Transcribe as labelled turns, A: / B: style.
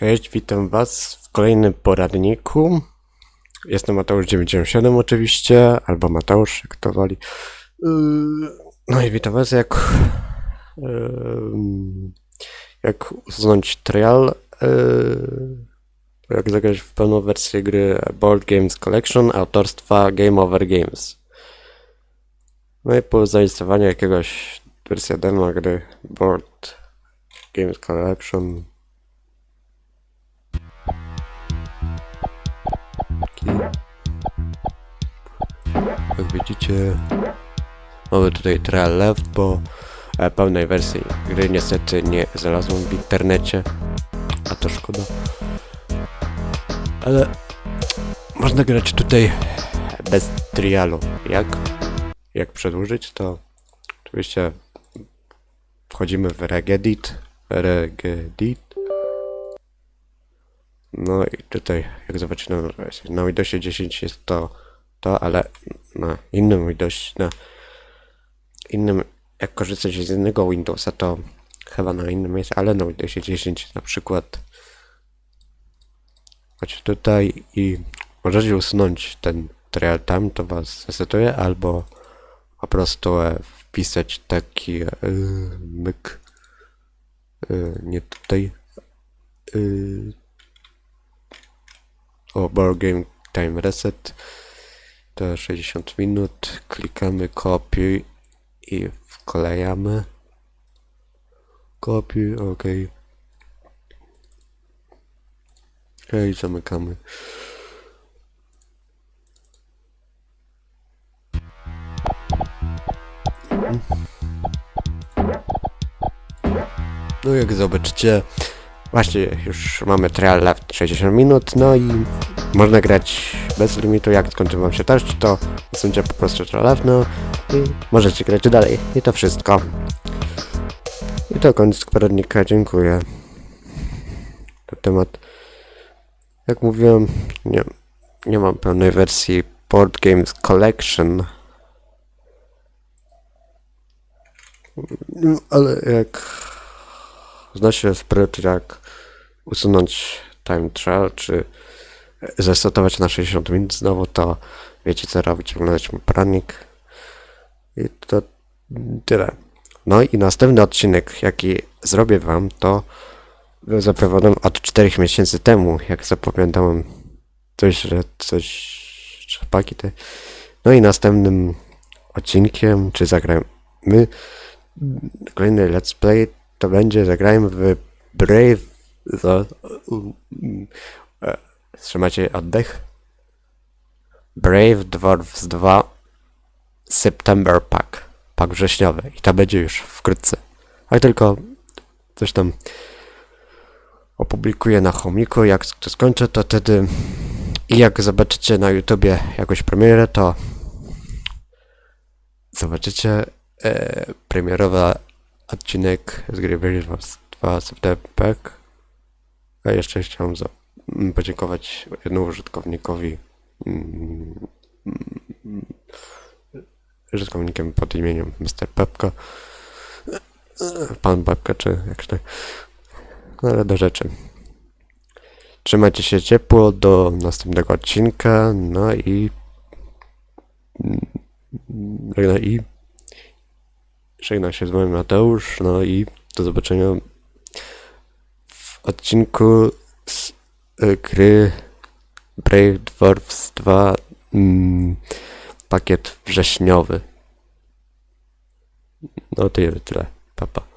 A: Cześć, witam Was w kolejnym poradniku. Jestem Mateusz97 oczywiście, albo Mateusz, jak to woli. Yy, No i witam Was, jak, yy, jak usunąć trial, yy, jak zagrać w pełną wersję gry Board Games Collection autorstwa Game Over Games. No i po zainstalowaniu jakiegoś wersja demo gry Board Games Collection Jak widzicie, mamy tutaj trial left, bo e, pełnej wersji gry niestety nie znalazłem w internecie, a to szkoda. Ale można grać tutaj bez trialu. Jak? Jak przedłużyć to oczywiście wchodzimy w regedit, regedit no i tutaj, jak zobaczymy, no, na Windowsie 10 jest to, to, ale na innym Windowsie, na innym, jak korzystać z innego Windowsa, to chyba na innym jest, ale na Windowsie 10 na przykład. Chodź tutaj i możecie usunąć ten trial tam, to was resetuje, albo po prostu e, wpisać taki e, myk, e, nie tutaj, o Board Game Time Reset. To 60 minut. Klikamy kopiuj i wklejamy. Kopiuj, ok i zamykamy. No jak zobaczycie Właśnie, już mamy trial left 60 minut, no i można grać bez limitu, jak skończy wam się też, to usuńcie po prostu trial left, no i możecie grać dalej. I to wszystko. I to koniec poradnika, dziękuję. Na temat, jak mówiłem, nie, nie mam pełnej wersji Board Games Collection. No, ale jak zna się spryt, jak usunąć time trial, czy zresetować na 60 minut znowu, to wiecie co robić, oglądać mój. I to tyle. No i następny odcinek, jaki zrobię wam, to był zapowiadany od 4 miesięcy temu, jak zapowiadałem coś, że coś chłopaki te. No i następnym odcinkiem, czy zagramy kolejny let's play, to będzie zagrajmy w Brave za, e, Trzymacie oddech? Brave Dwarfs 2 September Pack. Pak wrześniowy. I to będzie już wkrótce. Ale tylko coś tam opublikuję na chomiku. Jak to skończę, to wtedy i jak zobaczycie na YouTubie jakąś premierę, to zobaczycie e, premierowy odcinek z gry Dwarfs 2 September Pack. A jeszcze chciałem za, podziękować jednemu użytkownikowi. Użytkownikiem pod imieniem Mr. Pepka. Pan Pepka, czy jak to. No ale do rzeczy. Trzymajcie się ciepło do następnego odcinka. No i. No i. Żegna się z wami Mateusz. No i do zobaczenia w odcinku z y, gry Brave Dwarfs 2 mm, pakiet wrześniowy. No tyle, tyle. Papa.